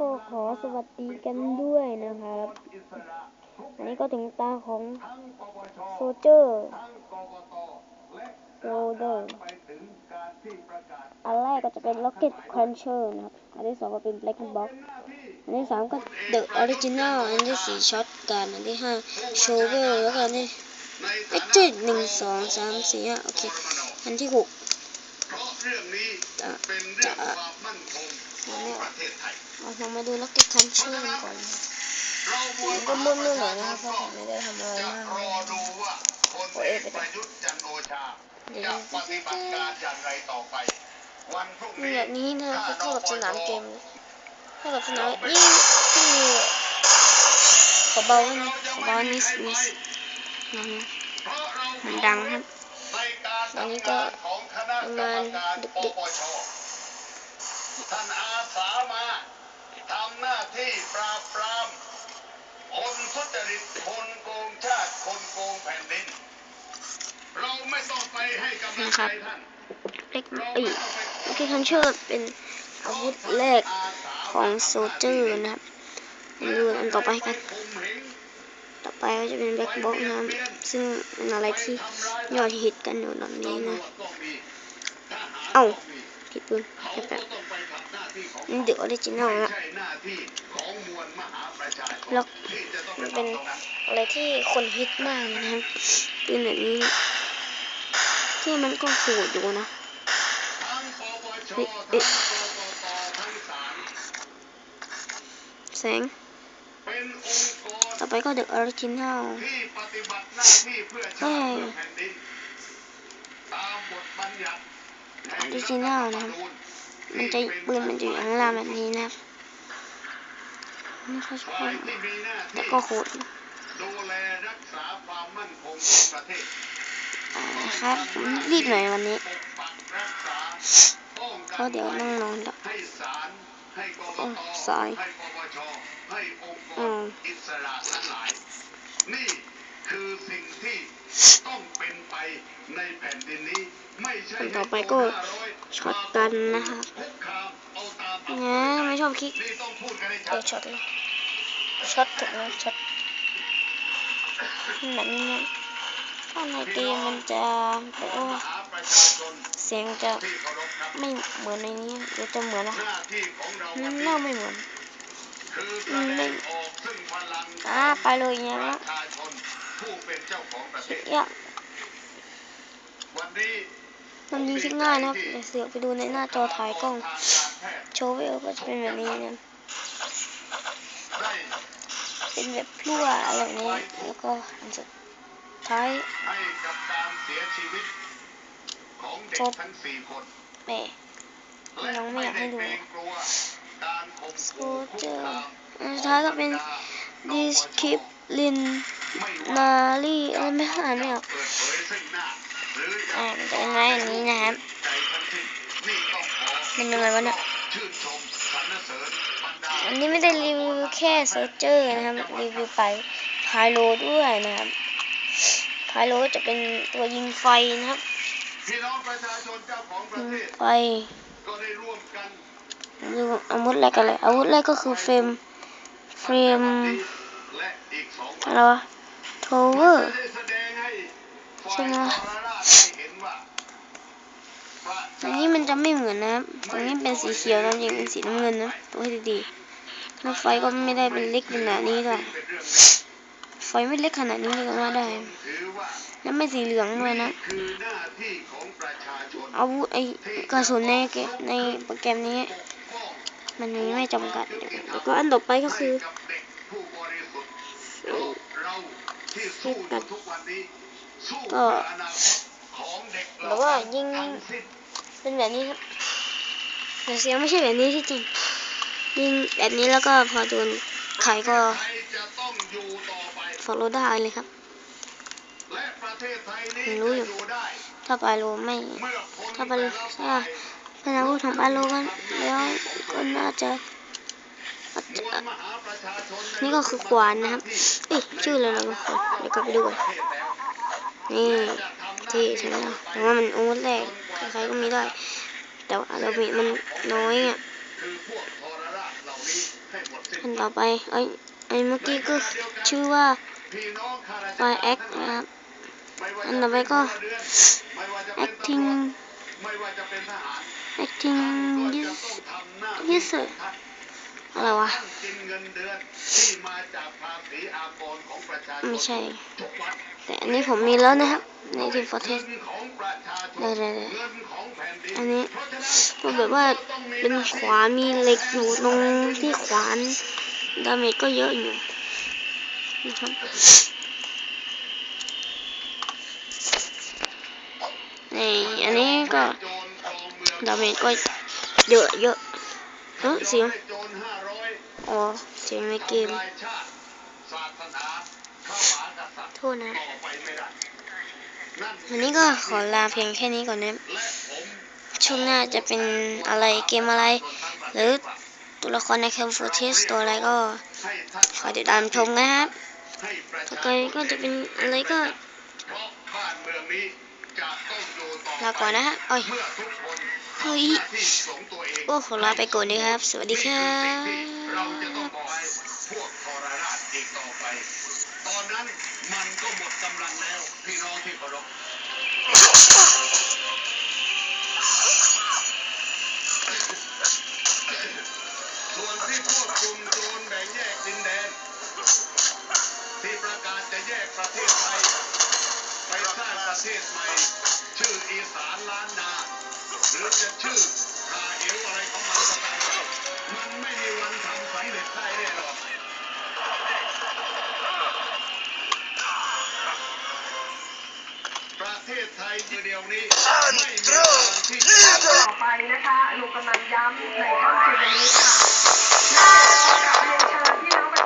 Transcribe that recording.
ก็ขอสวัสดีกันด้วยนะครับอันนี้ก็ถึงตาของโซเจอร์โรเดอร์อันแรกก็จะเป็น Rocket Cruncher นะครับ อันที่สองก็เป็น Black Box อันที่สามก็ The Original อันที่สี่ Shotgun อันที่ห้า Shovel แล้วก็อันที่เอ็ดหนึ่งสองสามสี่ห้าโอเค อันที่หก ราะเรื่องนี้จะเป็นเรื่องความมั่นคงของประเทศไทยเราลองมาดู Rocket Cruncher กันก่อนเรามวลก็มุ่นๆหน่อยนะครับเพราะผมไม่ได้ทำอะไรจะมากรอดูว่าคนเอกประยุทธ์จันทร์โอชาจะปฏิบัติการอย่างไรต่อไป วันพรุ่งนี่นี้แบบนี้นะครับก็เท่ากับสนามเกมเลยเท่ากับสนามนี่ที่ขอเบาด้วยนะขอเบานิดนิดนะนะเพราะเรามันดังครับ ในการอันนี้ทำก็งานของคณะกรรมการประปมาณดึกปชท่านอาสามาทำหน้าที่ปราบปรามคนทุจริตคนโกงชาติคนโกงแผ่นดิน เราไม่ต้องไปให้กำลังใจท่านเล็กเอ้ยโอเคคันเชอร์เป็นอาวุธแรกของโซเจอร์นะครับมาดูอันต่อไปกันต่อ ไปก็จะเป็นแบ็คบ็อกนะซึ่งเป็นอะไรที่ยอดฮิตกันอยู่ตอนนี้นะ เอ้าผิดปืนแบบนี่เดี๋ยวออริจินอลนะแล้วมันเป็นอะไรที่คนฮิตมากนะครับปืนแบบนี้ที่มันก็โหดอยู่นะเฮ้ยเอ๊ะแสง ต่อไปก็เดอะออริจินอลที่ปฏิบัติหน้าที่เพื่อชาติเพื่อแผ่นดินตามบทบัญญัติแห่งออริจินัลนะครับ มันจะปืนมันจะอยู่ข้างล่างแบบนี้นะครับไม่ค่อยชอฝ่าบยที่มีหน้าแต่ที่ก็โหดนะดูแลรักษาความมั่นคงของประเทศอ่านะครับผมรีบหน่อยวันนี้ปกปักรักษาป้องเพกันราะเดี๋ยวนั่งนอนแล้วให้ศาลให้กกโอ้ตสายให้ปปชให้ องค์กอืรมอิสระทั้งหลาย นี่คือสิ่งที่ต้องเป็นไปในแผ่นดินนี้ ไม่ใช่อันต่อไปก็ช็อตกันนะครับคุกคามเอาตามอำเภนะอใจไม่ชอบคลิกนี่ต้องพูดกันให้ชัเดี๋ยดวช็อตเลยช็อตถูกนะช็อตแบบนี้นะถ้าในเกมมันจะแบบว่าหาประชาชนเสียงจะที่เคารพครับไม่เหมือนในนี้หรือจะเหมือนนะหน้าที่ของเราอืวัมนน่านี้ไม่เหมือน คือแสดงออกซึ่งพลังอ่าไปเลยอย่างปเงี้ยระละชาชนผู้เป็นเจ้าของประเทศเนี่ยวันนี้มันยิงที่ง่ายนะครับเดี๋ยวเสือกไปดูในหน้าจอถ่ายกล้องทางการแพทย์โชว์เวลก็จะเป็นแบบนี้นะได้เป็นแบบพลั่วอะไรแบบนี้แล้วก็อันสุดท้ายให้กับการเสียชีวิตของเด็กจบทั้งสี่คนแหม่น้องไม่อยากให้ดู และไม่ได้เกรงกลัวการข่มโซขู่คุเจกอร์คามอันสุดท้ายก็เป็นดิสคริปลินไม่ว่านารีอะไรไม่อ่านไม่ออกเปิดเผยซึ่งหน้าหรือจะอ่ามันจะเป็นไงอย่างนี้นะครับใจทั้งสิ้นนี่ต้องขอมันยังไงวะเนี่ยชื่นชมสรรเสริญบรรดาอันนี้ไม่ได้รีวิวแค่โซเจอร์นะครับ รีวิวไปพายโลด้วยนะครับพายโลจะเป็นตัวยิงไฟนะครับพี่น้องประชาชนเจ้าของประยิงเทศไฟก็ได้ร่วมกัน ดูอาวุธแรกกันเลยอาวุธแรกก็คือเฟรมเฟรมและอีกสองอะไรวะโทเวอร์ใช่ไหมทรราชได้เห็นว่าประอันชานี้มันจะไม่เหมือนนะตรงนี้เป็นสีเขียวตรงนี้เป็นสีน้ำเงินนะตัวให้ดีๆแล้วไฟก็ไม่ได้เป็นเล็กขนาดนี้ด้วยเป็นเรื่องไฟไม่เล็กขนาดนี้เลยก็ว่าได้ แล้วไม่สีเหลืองด้วยนะอาวุธไอกระสุนในเกมในโปรแกรมนี้ มันมีไม่จำกัดแล้วก็อันต่อไปก็คือสู้กันก็แล้ว่ายิงเป็นแบบนี้ครับแต่เสียงไม่ใช่แบบนี้ที่จริงยิงแบบนี้แล้วก็พอโดนไข่ก็ฟอลโลได้เลยครับรู้อยู่ถ้าไปรู้ไม่ ถ้าไปรู้ถ้า ฝ่ายเป็นอาวุธของปาโลกันแล้วก็น่าจะนี่ก็คือกวานนะครับเอ้ยชื่ออะไรนะทุกคนเดี๋ยวกลับไปดูก่อนนี่ที่ใช่ไหมล่ะแต่ว่ามันอาวุธแรกใครก็มีได้ แต่ว่าเรามีมันน้อยอะคือพวกทรราชเหล่านี้ให้หมดสิ้นอันต่อไปเอ้ยไอ้เมื่อกี้ก็ชื่อว่าไฟารแอคทั้งหลายนะครับอันต่อไปก็เป็นพลเรือนไม่ว่าจะเป็นตำรวจ acting ไม่ว่าจะเป็นทหาร acting ท่านก็ this จะต้องทำหน้า yes ที่ sir องอะไรวะ ไม่ใช่ แต่อันนี้ผมมีแล้วนะครับ ในทีฟอร์เทสได้ได้อันนี้มันก็แบบว่าเป็นขวานมีเหล็กอยู่ตรงที่ขวานดาเมจก็เยอะอยู่นะครับนี่อันนี้ก็ ดาเมจก็เยอะเยอะเฮ้ยเสียงให้โจรห้าร้อยอ๋อเสียงในเกมโทษนะวันนี้ก็ขอลาเพียงแค่นี้ก่อนนะช่วงหน้าจะเป็นอะไรเกมอะไร หรือตัวละครในแคมฟอร์เทสตัวอะไรก็ให้ท่านขอติดตามชมนะครับให้ประต่อไปก็จะเป็นอะไรก็เพราไปลาก่อนนะฮะโอ้ย เมื่อทุกคนเฮ้ยทำหของเองโอ้ขอลาไปก่อนนะครับ สวัสดีครันี่คือสิ่งที่เราจะต้องบอกให้พวกทรราชอีกต่อไป ตอนนั้นมันก็หมดกำลังแล้วพี่น้องที่เคารพส่วนที่พวกกลุ่มโจรแบ่งแยกดินแดน ที่ประกาศจะแยกประเทศไทยไปสร้างประเทศใหม่ ชื่ออีสานล้านนา จะชื่อหาเหวอะไรของมันก็ตามมันไม่มีวันทำสำเร็จได้แน่นอนประเทศไทยเดียวนี้ไม่มีวันที่จะต่อไปนะคะลุงกำลังย้ำในค่ำคืนวันนี้ค่ะและขอกราบเรียนเชิญพี่น้องประชาชน